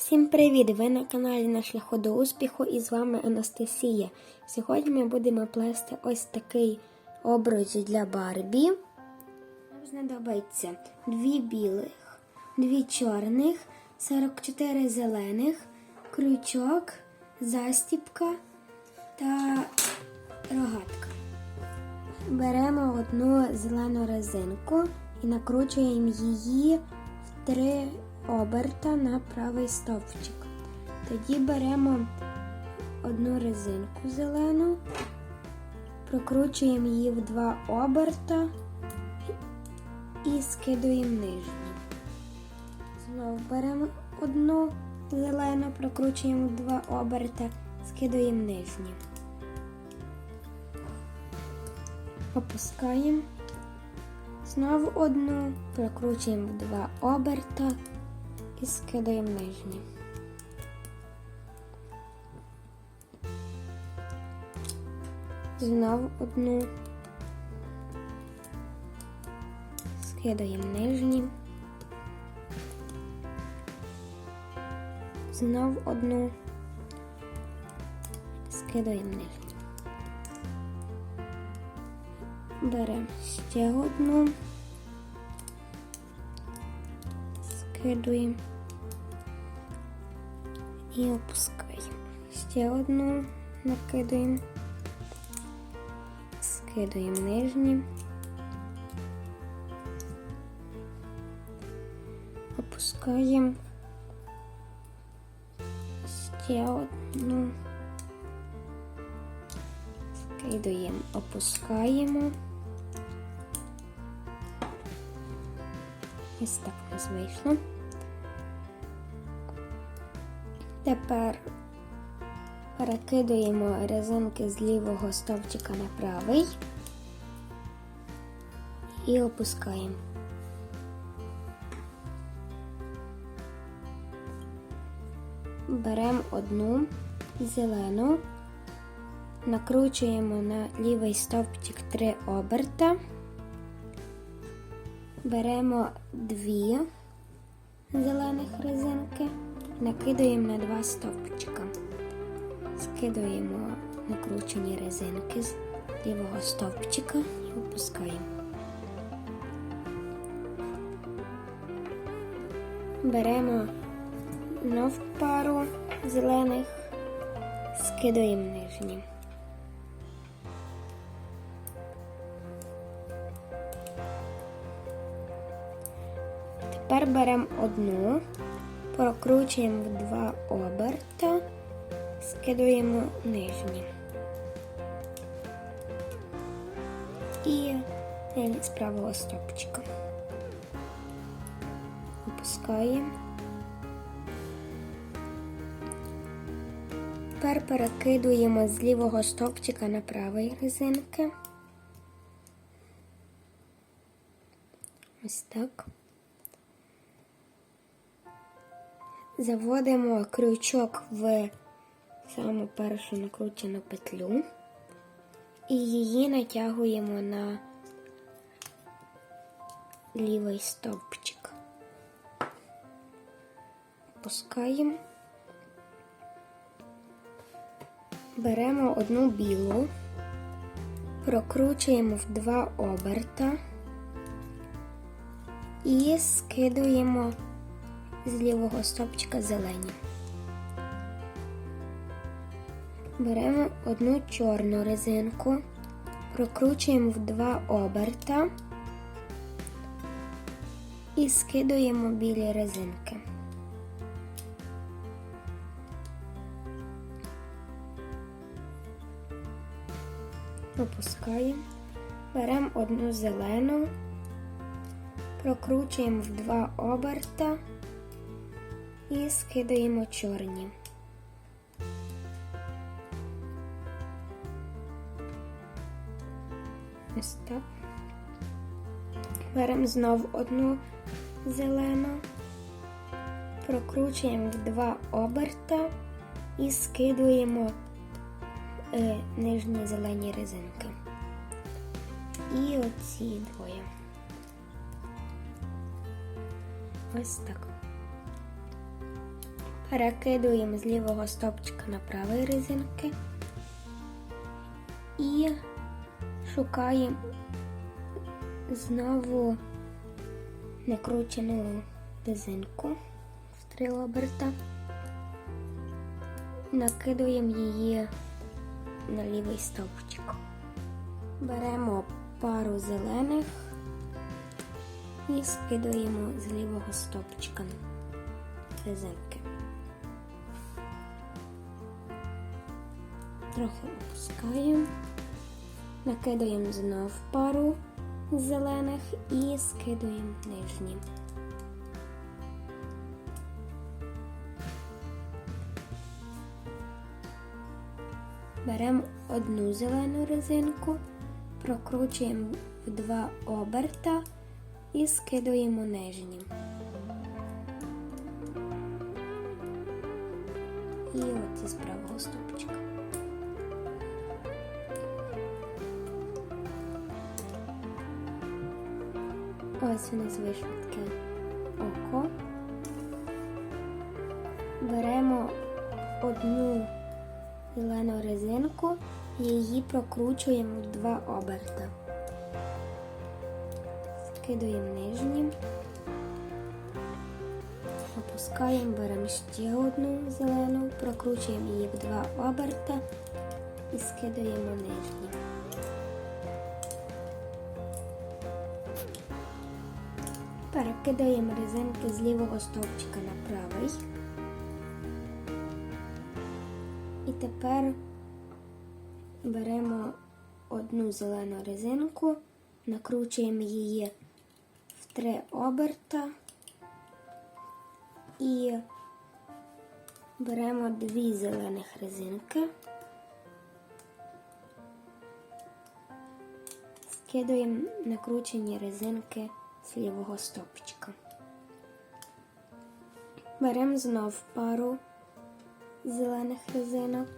Всім привіт! Ви на каналі на шляху до успіху і з вами Анастасія. Сьогодні ми будемо плести ось такий обруч для Барбі. Нам знадобиться дві білих, дві чорних, 44 зелених, крючок, застіпка та рогатка. Беремо одну зелену резинку і накручуємо її в три оберта на правий стовпчик. Тоді беремо одну резинку зелену, прокручуємо її в два оберта і скидуємо нижню. Знову беремо одну зелену, прокручуємо в два оберта, скидуємо нижню. Опускаємо. Знову одну, прокручуємо в два оберта і скидаємо нижні. Знову одну. Скидаємо нижні. Знов одну. Скидаємо нижні. Беремо ще одну. Скидуємо і опускаємо. Ще одну накидаємо, скидуємо нижні, опускаємо. Ще одну. Скидуємо, опускаємо. Ось так у нас вийшло. Тепер перекидуємо резинки з лівого стовпчика на правий і опускаємо. Беремо одну зелену, накручуємо на лівий стовпчик три оберта, беремо дві зелених резинки накидаємо на два стовпчика. Скидуємо накручені резинки з лівого стовпчика і опускаємо. Беремо знов пару зелених, скидуємо нижні. Тепер беремо одну прокручуємо в два оберта, скидуємо нижні. І з правого стопчика. Опускаємо. Тепер перекидуємо з лівого стовпчика на правий резинки. Ось так. Заводимо крючок в саму першу накручену петлю і її натягуємо на лівий стовпчик. Пускаємо, беремо одну білу, прокручуємо в два оберта і скидуємо з лівого стопчика зелені. Беремо одну чорну резинку, прокручуємо в два оберта і скидуємо білі резинки. Опускаємо, беремо одну зелену, прокручуємо в два оберта і скидаємо чорні. Ось так. Беремо знову одну зелену, прокручуємо в два оберта і скидуємо е, нижні зелені резинки. І оці двоє. Ось так. Перекидуємо з лівого стовпчика на правий резинки і шукаємо знову некручену резинку в три оберта. Накидуємо її на лівий стовпчик. Беремо пару зелених і скидуємо з лівого стовпчика резинки. Трохи опускаємо, накидаємо знов пару зелених і скидуємо нижні. Беремо одну зелену резинку, прокручуємо в два оберта і скидуємо нижні. І от із правого стопчика. Ось у нас вийшло таке око. Беремо одну зелену резинку і її прокручуємо в два оберта. Скидуємо нижні, опускаємо, беремо ще одну зелену, прокручуємо її в два оберта і скидуємо нижні. Перекидаємо резинки з лівого стовпчика на правий. І тепер беремо одну зелену резинку, накручуємо її в три оберта і беремо дві зелених резинки, скидуємо накручені резинки з лівого стопчика. Беремо знов пару зелених резинок,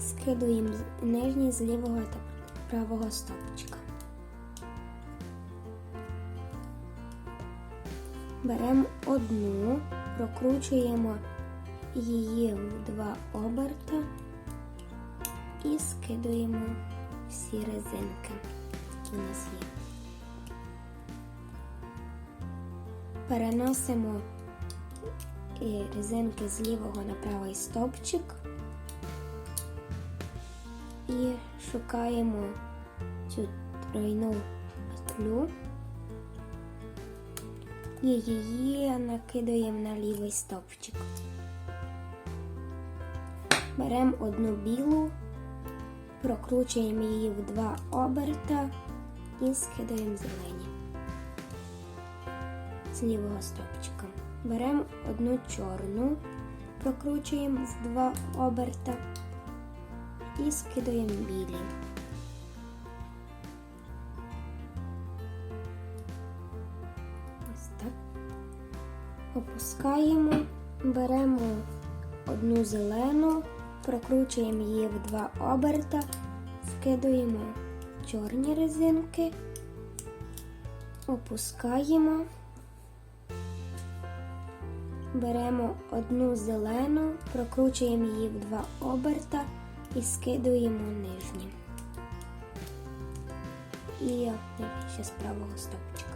скидуємо нижні з лівого та правого стопчика. Беремо одну, прокручуємо її в два оберта і скидуємо всі резинки, які у нас є. Переносимо і резинки з лівого на правий стовпчик. І шукаємо цю тройну петлю. І її накидаємо на лівий стовпчик. Беремо одну білу, прокручуємо її в два оберта і скидаємо зелені з лівого стовпчика. Беремо одну чорну, прокручуємо в два оберта і скидаємо білі. Ось так. Опускаємо, беремо одну зелену, прокручуємо її в два оберта, скидаємо чорні резинки, опускаємо. Беремо одну зелену, прокручуємо її в два оберта і скидуємо нижні. І ще з правого стопчика.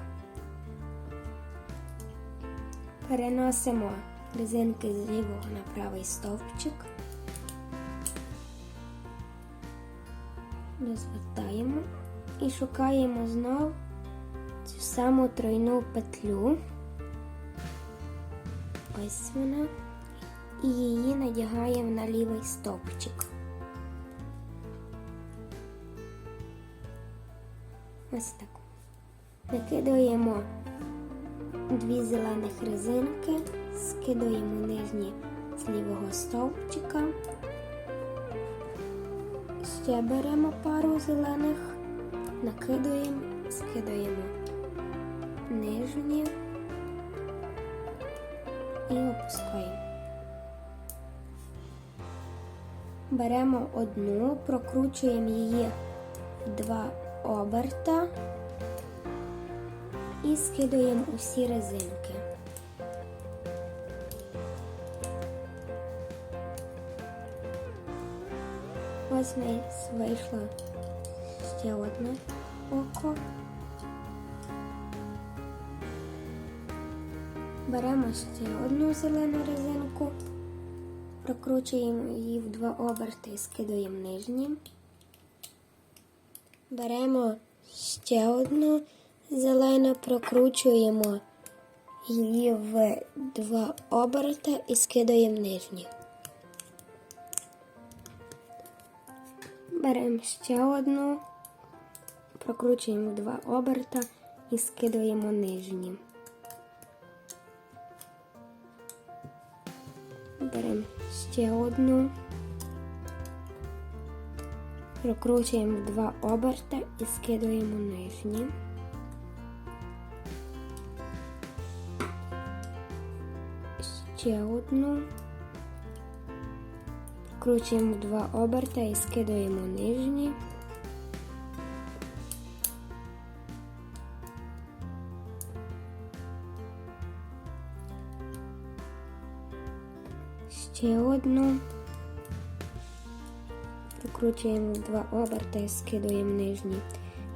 Переносимо резинки з лівого на правий стовпчик. Розвертаємо і шукаємо знов цю саму тройну петлю. Ось вона. І її надягаємо на лівий стовпчик. Ось так. Накидаємо дві зелених резинки, скидаємо нижні з лівого стовпчика. Ще беремо пару зелених, накидаємо, скидаємо нижні і опускаємо. Беремо одну, прокручуємо її два оберта і скидаємо усі резинки. Ось в вийшло ще одне око. Беремо ще одну зелену резинку, прокручуємо її в два оберти і скидуємо нижні. Беремо ще одну зелену, прокручуємо її в два оберти і скидаємо нижні. Беремо ще одну, прокручуємо в два оберта і скидаємо нижні. Беремо ще одну, прокручуємо два оберта і скидаємо нижні. Ще одну. Прокручуємо два оберта і скидаємо нижні. Ще одну. Прокручуємо два оберта і скидуємо нижні.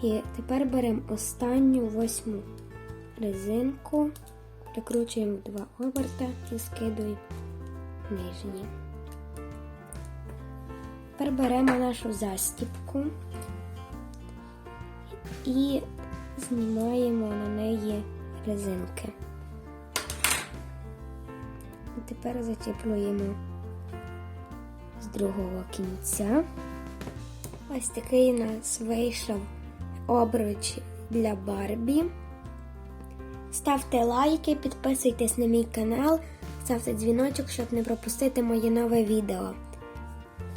І тепер беремо останню восьму резинку, прикручуємо два оберта і скидуємо нижні. Тепер беремо нашу застіпку і знімаємо на неї резинки. І тепер зачіплюємо з другого кінця. Ось такий у нас вийшов обруч для Барбі. Ставте лайки, підписуйтесь на мій канал, ставте дзвіночок, щоб не пропустити моє нове відео.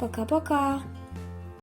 Пока-пока!